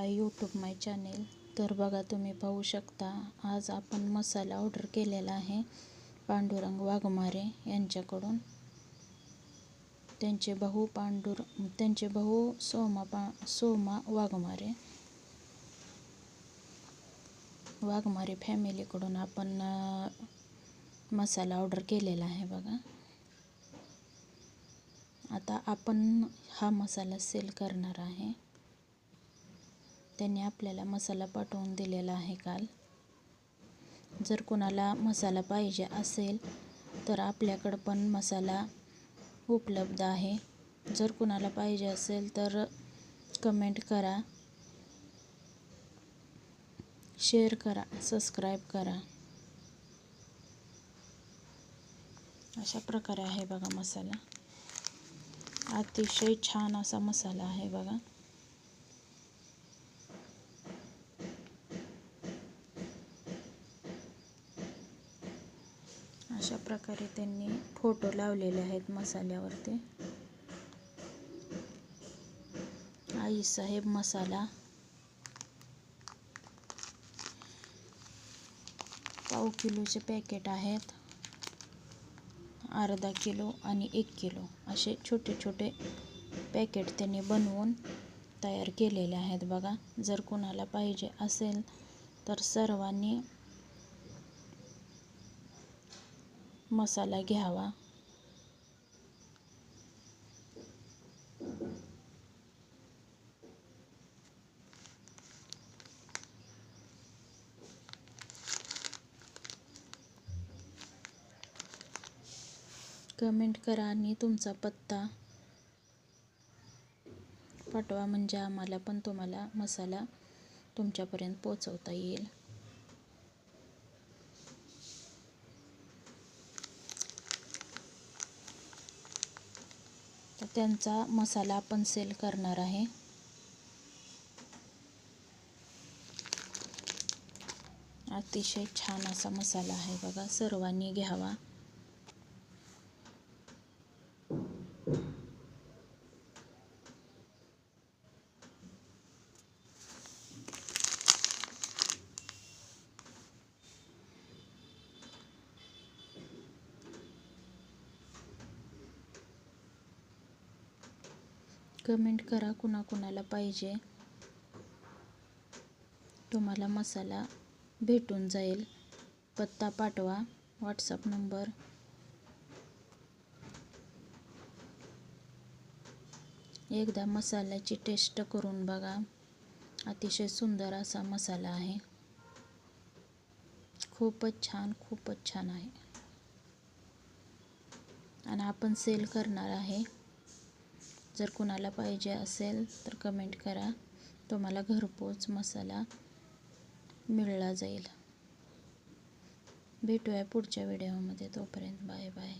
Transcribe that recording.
Bye YouTube माय channel. तर बघा तुम्ही पाहू शकता आज आपण मसाला ऑर्डर केलेला आहे पांडुरंग वाघमारे यांच्याकडून. त्यांचे भाऊ पांडुर त्यांचे भाऊ सोमा पा सोमा वाघमारे. वाघमारे फॅमिलीकडून आपण मसाला ऑर्डर केलेला आहे बघा. आता आपण हा मसाला सेल करणार आहे. त्यांनी आपल्याला मसाला पाठवून दिलेला आहे काल. जर कोणाला मसाला पाहिजे असेल तर आपल्याकडं पण मसाला उपलब्ध आहे. जर कोणाला पाहिजे असेल तर कमेंट करा. शेअर करा सबस्क्राईब करा. अशा प्रकारे आहे बघा मसाला. अतिशय छान असा मसाला आहे बघा. अशा प्रकारे त्यांनी फोटो लावलेले आहेत मसाल्यावरती. आईसाहेब मसाला. पाव किलोचे पॅकेट आहेत. अर्धा किलो आणि एक किलो असे छोटे छोटे पॅकेट त्यांनी बनवून तयार केलेले आहेत बघा. जर कोणाला पाहिजे असेल तर सर्वांनी मसाला घ्यावा. कमेंट करा आणि तुमचा पत्ता पाठवा म्हणजे आम्हाला पण तुम्हाला मसाला तुमच्यापर्यंत पोचवता येईल. तर त्यांचा मसाला आपण सेल करणार आहे. अतिशय छान असा मसाला आहे बघा सर्वांनी घ्यावा. कमेंट करा कुणाकुणाला पाहिजे. तुम्हाला मसाला भेटून जाईल. पत्ता पाठवा. व्हॉट्सअप नंबर एकदा मसाल्याची टेस्ट करून बघा. अतिशय सुंदर असा मसाला आहे. खूपच छान खूपच छान आहे. आणि आपण सेल करणार आहे. जर कुणाला पाहिजे असेल तर कमेंट करा. तुम्हाला घरपोच मसाला मिळला जाईल. भेटूया पुढच्या व्हिडिओमध्ये तोपर्यंत बाय बाय.